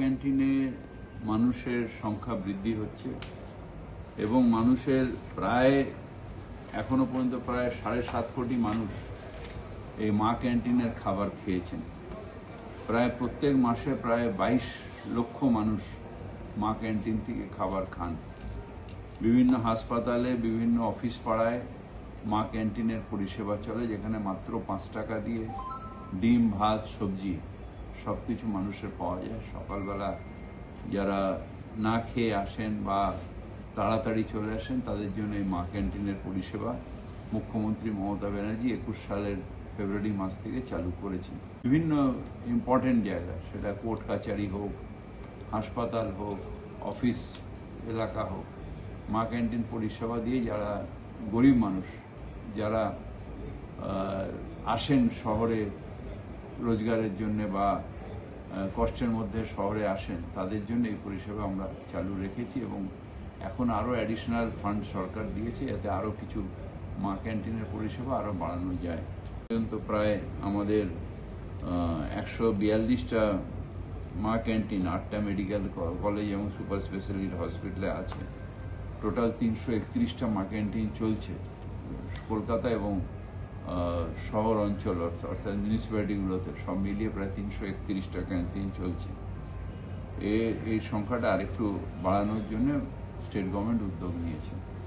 ক্যান্টিনে মানুষের সংখ্যা বৃদ্ধি হচ্ছে এবং মানুষের প্রায়, এখনও পর্যন্ত প্রায় সাড়ে সাত কোটি মানুষ এই মা ক্যান্টিনের খাবার খেয়েছেন। প্রায় প্রত্যেক মাসে প্রায় বাইশ লক্ষ মানুষ মা ক্যান্টিন থেকে খাবার খান। বিভিন্ন হাসপাতালে, বিভিন্ন অফিস পাড়ায় মা ক্যান্টিনের পরিষেবা চলে, যেখানে মাত্র পাঁচ টাকা দিয়ে ডিম, ভাত, সবজি সব কিছু মানুষের পাওয়া যায়। সকালবেলা যারা না খেয়ে আসেন বা তাড়াতাড়ি চলে আসেন, তাদের জন্য এই মা ক্যান্টিনের পরিষেবা মুখ্যমন্ত্রী মমতা ব্যানার্জি একুশ সালের ফেব্রুয়ারি মাস থেকে চালু করেছেন। বিভিন্ন ইম্পর্টেন্ট জায়গা, সেটা কোর্ট কাচারি হোক, হাসপাতাল হোক, অফিস এলাকা হোক, মা ক্যান্টিন পরিষেবা দিয়ে যারা গরিব মানুষ, যারা আসেন শহরে রোজগারের জন্য বা কষ্টের মধ্যে শহরে আসেন, তাদের জন্য এই পরিষেবা আমরা চালু রেখেছি এবং এখন আরও অ্যাডিশনাল ফান্ড সরকার দিয়েছে যাতে আরও কিছু মা ক্যান্টিনের পরিষেবা আরও বাড়ানো যায়। পর্যন্ত প্রায় আমাদের একশো বিয়াল্লিশটা মা ক্যান্টিন, আটটা মেডিকেল কলেজ এবং সুপার স্পেশালিটি হসপিটালে আছে। টোটাল তিনশো একত্রিশটা মা ক্যান্টিন চলছে। কলকাতা এবং শহর অঞ্চল, অর্থ- অর্থাৎ মিউনিসিপ্যালিটিগুলোতে সব মিলিয়ে প্রায় তিনশো একত্রিশটা ক্যান্টিন চলছে। এ এই সংখ্যাটা আরেকটু বাড়ানোর জন্য স্টেট গভর্নমেন্ট উদ্যোগ নিয়েছে।